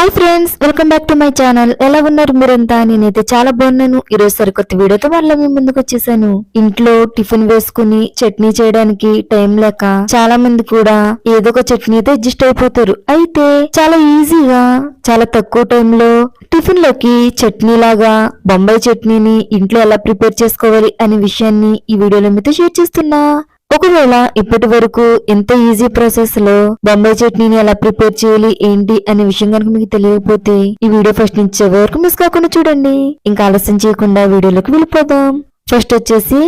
Hi friends welcome back to my channel ఎలా ఉన్నారు మీరంతా? నేనైతే చాలా బాగున్నాను. ఈరోజు సరికొత్త వీడియోతో మళ్ళీ మీ ముందుకు వచ్చేసాను. ఇంట్లో టిఫిన్ వేసుకుని చట్నీ చేయడానికి టైం లేక చాలా మంది కూడా ఏదో ఒక చట్నీ అయితే అడ్జస్ట్ అయిపోతారు. అయితే చాలా ఈజీగా చాలా తక్కువ టైంలో టిఫిన్లోకి చట్నీ లాగా బొంబాయి చట్నీని ఇంట్లో ఎలా ప్రిపేర్ చేసుకోవాలి అనే విషయాన్ని ఈ వీడియోలో మీతో షేర్ చేస్తున్నా. ఒకవేళ ఇప్పటి వరకు ఎంత ఈజీ ప్రాసెస్లో బొంబాయి చట్నీని ఎలా ప్రిపేర్ చేయాలి ఏంటి అనే విషయం కనుక మీకు తెలియకపోతే ఈ వీడియో ఫస్ట్ నుంచి వరకు మిస్ కాకుండా చూడండి. ఇంకా ఆలస్యం చేయకుండా వీడియోలోకి వెళ్ళిపోదాం. ఫస్ట్ వచ్చేసి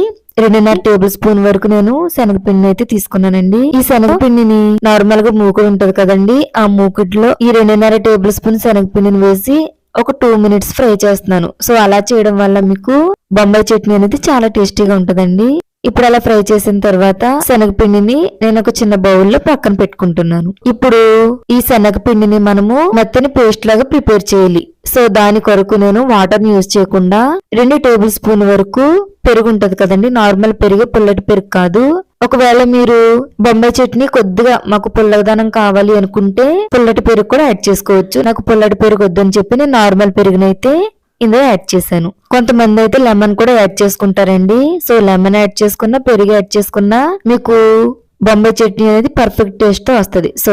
రెండున్నర టేబుల్ స్పూన్ వరకు నేను శనగపిండిని అయితే తీసుకున్నానండి. ఈ శనగపిండిని నార్మల్గా మూకుడు ఉంటది కదండి. ఆ మూకుడులో ఈ రెండున్నర టేబుల్ స్పూన్ శనగపిండిని వేసి ఒక టూ మినిట్స్ ఫ్రై చేస్తున్నాను. సో అలా చేయడం వల్ల మీకు బొంబాయి చట్నీ అనేది చాలా టేస్టీగా ఉంటదండి. ఇప్పుడు అలా ఫ్రై చేసిన తర్వాత శనగపిండిని నేను ఒక చిన్న బౌల్లో పక్కన పెట్టుకుంటున్నాను. ఇప్పుడు ఈ శనగపిండిని మనము మెత్తని పేస్ట్ లాగా ప్రిపేర్ చేయాలి. సో దాని కొరకు నేను వాటర్ యూజ్ చేయకుండా రెండు టేబుల్ స్పూన్ వరకు పెరుగు ఉంటది కదండి నార్మల్ పెరుగు పుల్లటి పెరుగు కాదు. ఒకవేళ మీరు బొంబాయి చట్నీ కొద్దిగా మాకు పుల్లదనం కావాలి అనుకుంటే పుల్లటి పెరుగు కూడా యాడ్ చేసుకోవచ్చు. నాకు పుల్లటి పెరుగు వద్దని చెప్పి నేను నార్మల్ పెరుగునైతే ఇందులో యాడ్ చేశాను. కొంతమంది అయితే లెమన్ కూడా యాడ్ చేసుకుంటారండి. సో లెమన్ యాడ్ చేసుకున్నా పెరుగు యాడ్ చేసుకున్నా మీకు బొంబాయి చట్నీ అనేది పర్ఫెక్ట్ టేస్ట్తో వస్తుంది. సో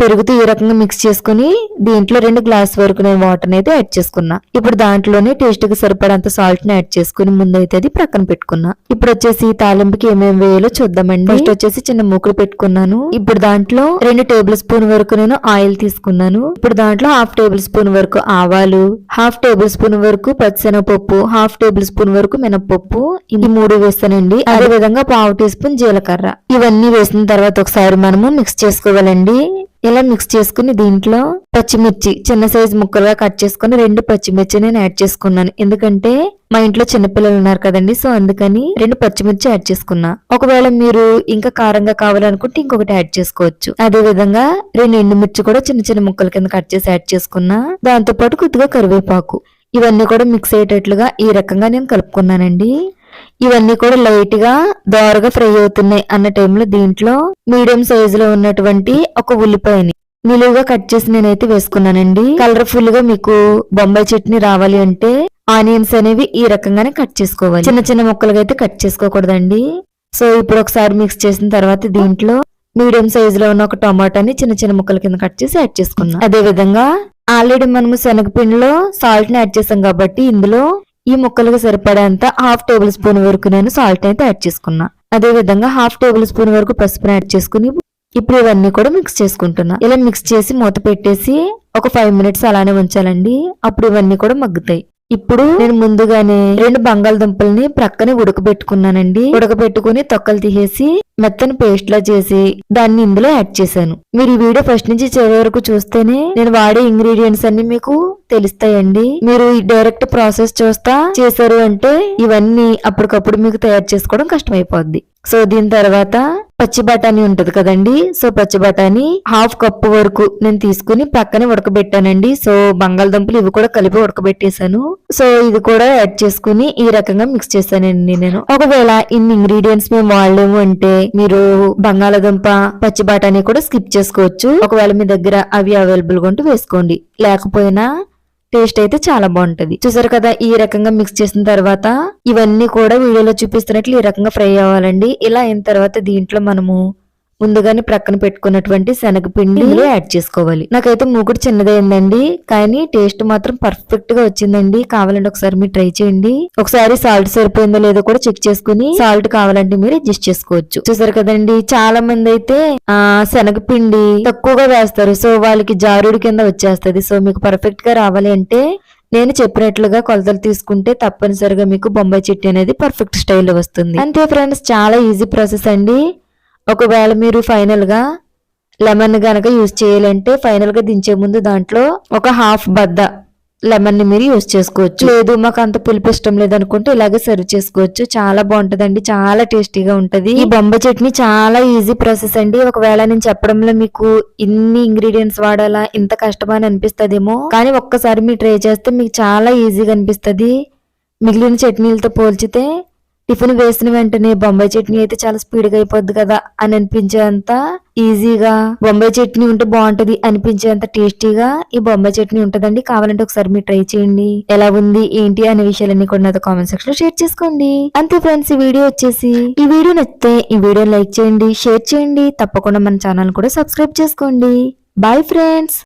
పెరుగుతో ఈ రకంగా మిక్స్ చేసుకుని దీంట్లో రెండు గ్లాస్ వరకు నేను వాటర్ అయితే యాడ్ చేసుకున్నా. ఇప్పుడు దాంట్లోనే టేస్ట్కి సరిపడంత సాల్ట్ని యాడ్ చేసుకుని ముందైతే అది ప్రక్కన పెట్టుకున్నా. ఇప్పుడు వచ్చేసి తాలింపుకి ఏమేమి వేయాలో చూద్దామండి. ఫస్ట్ వచ్చేసి చిన్న మూకుడు పెట్టుకున్నాను. ఇప్పుడు దాంట్లో రెండు టేబుల్ స్పూన్ వరకు నేను ఆయిల్ తీసుకున్నాను. ఇప్పుడు దాంట్లో హాఫ్ టేబుల్ స్పూన్ వరకు ఆవాలు హాఫ్ టేబుల్ స్పూన్ వరకు పచ్చిశనగపప్పు హాఫ్ టేబుల్ స్పూన్ వరకు మినపప్పు ఈ మూడు వేస్తానండి. అదే విధంగా పావు టీ స్పూన్ జీలకర్ర. ఇవన్నీ వేసిన తర్వాత ఒకసారి మనము మిక్స్ చేసుకోవాలండి. ఇలా మిక్స్ చేసుకుని దీంట్లో పచ్చిమిర్చి చిన్న సైజు ముక్కలుగా కట్ చేసుకుని రెండు పచ్చిమిర్చి నేను యాడ్ చేసుకున్నాను. ఎందుకంటే మా ఇంట్లో చిన్నపిల్లలు ఉన్నారు కదండి సో అందుకని రెండు పచ్చిమిర్చి యాడ్ చేసుకున్నా. ఒకవేళ మీరు ఇంకా కారంగా కావాలనుకుంటే ఇంకొకటి యాడ్ చేసుకోవచ్చు. అదే విధంగా రెండు ఎండుమిర్చి కూడా చిన్న చిన్న ముక్కల కింద కట్ చేసి యాడ్ చేసుకున్నా. దాంతో పాటు కొద్దిగా కరివేపాకు. ఇవన్నీ కూడా మిక్స్ అయ్యేటట్లుగా ఈ రకంగా నేను కలుపుకున్నానండి. ఇవన్నీ కూడా లైట్గా దోరగా ఫ్రై అవుతున్నాయి అన్న టైంలో దీంట్లో మీడియం సైజు లో ఉన్నటువంటి ఒక ఉల్లిపాయని నిలువుగా కట్ చేసి నేనైతే వేసుకున్నానండి. కలర్ఫుల్గా మీకు బొంబాయి చట్నీ రావాలి అంటే ఆనియన్స్ అనేవి ఈ రకంగానే కట్ చేసుకోవాలి. చిన్న చిన్న ముక్కలుగా అయితే కట్ చేసుకోకూడదండి. సో ఇప్పుడు ఒకసారి మిక్స్ చేసిన తర్వాత దీంట్లో మీడియం సైజ్లో ఉన్న ఒక టమాటాని చిన్న చిన్న ముక్కల కింద కట్ చేసి యాడ్ చేసుకున్నాం అదే విధంగా ఆల్రెడీ మనము శనగపిండిలో సాల్ట్ని యాడ్ చేసాం కాబట్టి ఇందులో ఈ ముక్కలకు సరిపడేంత హాఫ్ టేబుల్ స్పూన్ వరకు నేను సాల్ట్ అయితే యాడ్ చేసుకున్నా. అదే విధంగా హాఫ్ టేబుల్ స్పూన్ వరకు పసుపుని యాడ్ చేసుకుని ఇప్పుడు ఇవన్నీ కూడా మిక్స్ చేసుకుంటున్నా. ఇలా మిక్స్ చేసి మూత పెట్టేసి ఒక ఫైవ్ మినిట్స్ అలానే ఉంచాలండి. అప్పుడు ఇవన్నీ కూడా మగ్గుతాయి. ఇప్పుడు నేను ముందుగానే రెండు బంగాళదుంపల్ని ప్రక్కనే ఉడకబెట్టుకున్నానండి. ఉడకబెట్టుకుని తొక్కలు తీసేసి మెత్తని పేస్ట్ లా చేసి దాన్ని ఇందులో యాడ్ చేశాను. మీరు ఈ వీడియో ఫస్ట్ నుంచి చివరి వరకు చూస్తేనే నేను వాడే ఇంగ్రీడియంట్స్ అన్ని మీకు తెలుస్తాయండి. మీరు ఈ డైరెక్ట్ ప్రాసెస్ చూస్తా చేశారు అంటే ఇవన్నీ అప్పటికప్పుడు మీకు తయారు చేసుకోవడం కష్టమైపోద్ది. సో దీని తర్వాత పచ్చి బఠానీ ఉంటది కదండి. సో పచ్చి బఠానీ హాఫ్ కప్పు వరకు నేను తీసుకుని పక్కనే ఉడకబెట్టానండి. సో బంగాళదుంపలు ఇవి కూడా కలిపి ఉడకబెట్టేశాను. సో ఇది కూడా యాడ్ చేసుకుని ఈ రకంగా మిక్స్ చేశానండి నేను. ఒకవేళ ఇన్ని ఇంగ్రీడియంట్స్ మేము వాడలేము అంటే మీరు బంగాళదుంప పచ్చి బఠానీ కూడా స్కిప్ చేసుకోవచ్చు. ఒకవేళ మీ దగ్గర అవి అవైలబుల్గా ఉంటే వేసుకోండి. లేకపోయినా టేస్ట్ అయితే చాలా బాగుంటది. చూసారు కదా ఈ రకంగా మిక్స్ చేసిన తర్వాత ఇవన్నీ కూడా వీడియోలో చూపిస్తున్నట్లు ఈ రకంగా ఫ్రై అవ్వాలండి. ఇలా అయిన తర్వాత దీంట్లో మనము ముందుగానే ప్రక్కన పెట్టుకున్నటువంటి శనగపిండి యాడ్ చేసుకోవాలి. నాకైతే మూకుడు చిన్నదైందండి కానీ టేస్ట్ మాత్రం పర్ఫెక్ట్గా వచ్చిందండి. కావాలంటే ఒకసారి మీరు ట్రై చేయండి. ఒకసారి సాల్ట్ సరిపోయిందో లేదో కూడా చెక్ చేసుకుని సాల్ట్ కావాలంటే మీరు అడ్జస్ట్ చేసుకోవచ్చు. చూసారు కదండి చాలా మంది అయితే ఆ శనగపిండి తక్కువగా వేస్తారు. సో వాళ్ళకి జారుడు కింద వచ్చేస్తది. సో మీకు పర్ఫెక్ట్గా రావాలి అంటే నేను చెప్పినట్లుగా కొలతలు తీసుకుంటే తప్పనిసరిగా మీకు బొంబాయి చెట్టు అనేది పర్ఫెక్ట్ స్టైల్లో వస్తుంది. అంతే ఫ్రెండ్స్ చాలా ఈజీ ప్రాసెస్ అండి. ఒకవేళ మీరు ఫైనల్గా లెమన్ గనక యూజ్ చేయాలంటే ఫైనల్గా దించే ముందు దాంట్లో ఒక హాఫ్ బద్ద లెమన్ని మీరు యూజ్ చేసుకోవచ్చు. లేదు మాకు అంత పులుపు ఇష్టం లేదనుకుంటే ఇలాగే సర్వ్ చేసుకోవచ్చు. చాలా బాగుంటుందండి చాలా టేస్టీగా ఉంటుంది. ఈ బొంబ చట్నీ చాలా ఈజీ ప్రాసెస్ అండి. ఒకవేళ నేను చెప్పడంలో మీకు ఇన్ని ఇంగ్రీడియంట్స్ వాడాలా ఇంత కష్టమా అని అనిపిస్తుందేమో. కానీ ఒక్కసారి మీరు ట్రై చేస్తే మీకు చాలా ఈజీగా అనిపిస్తుంది. మిగిలిన చట్నీలతో పోల్చితే టిఫిన్ వేసిన వెంటనే బొంబాయి చట్నీ అయితే చాలా స్పీడ్గా అయిపోద్ది కదా అని అనిపించేంత ఈజీగా బొంబాయి చట్నీ ఉంటే బాగుంటది అనిపించేంత టేస్టీగా ఈ బొంబాయి చట్నీ ఉంటదండి. కావాలంటే ఒకసారి మీరు ట్రై చేయండి. ఎలా ఉంది ఏంటి అనే విషయాలన్నీ కూడా నాతో కామెంట్ సెక్షన్లో షేర్ చేసుకోండి. అంతే ఫ్రెండ్స్ ఈ వీడియో వచ్చేసి ఈ వీడియో నచ్చితే ఈ వీడియో లైక్ చేయండి షేర్ చేయండి. తప్పకుండా మన ఛానల్ కూడా సబ్స్క్రైబ్ చేసుకోండి. Bye friends.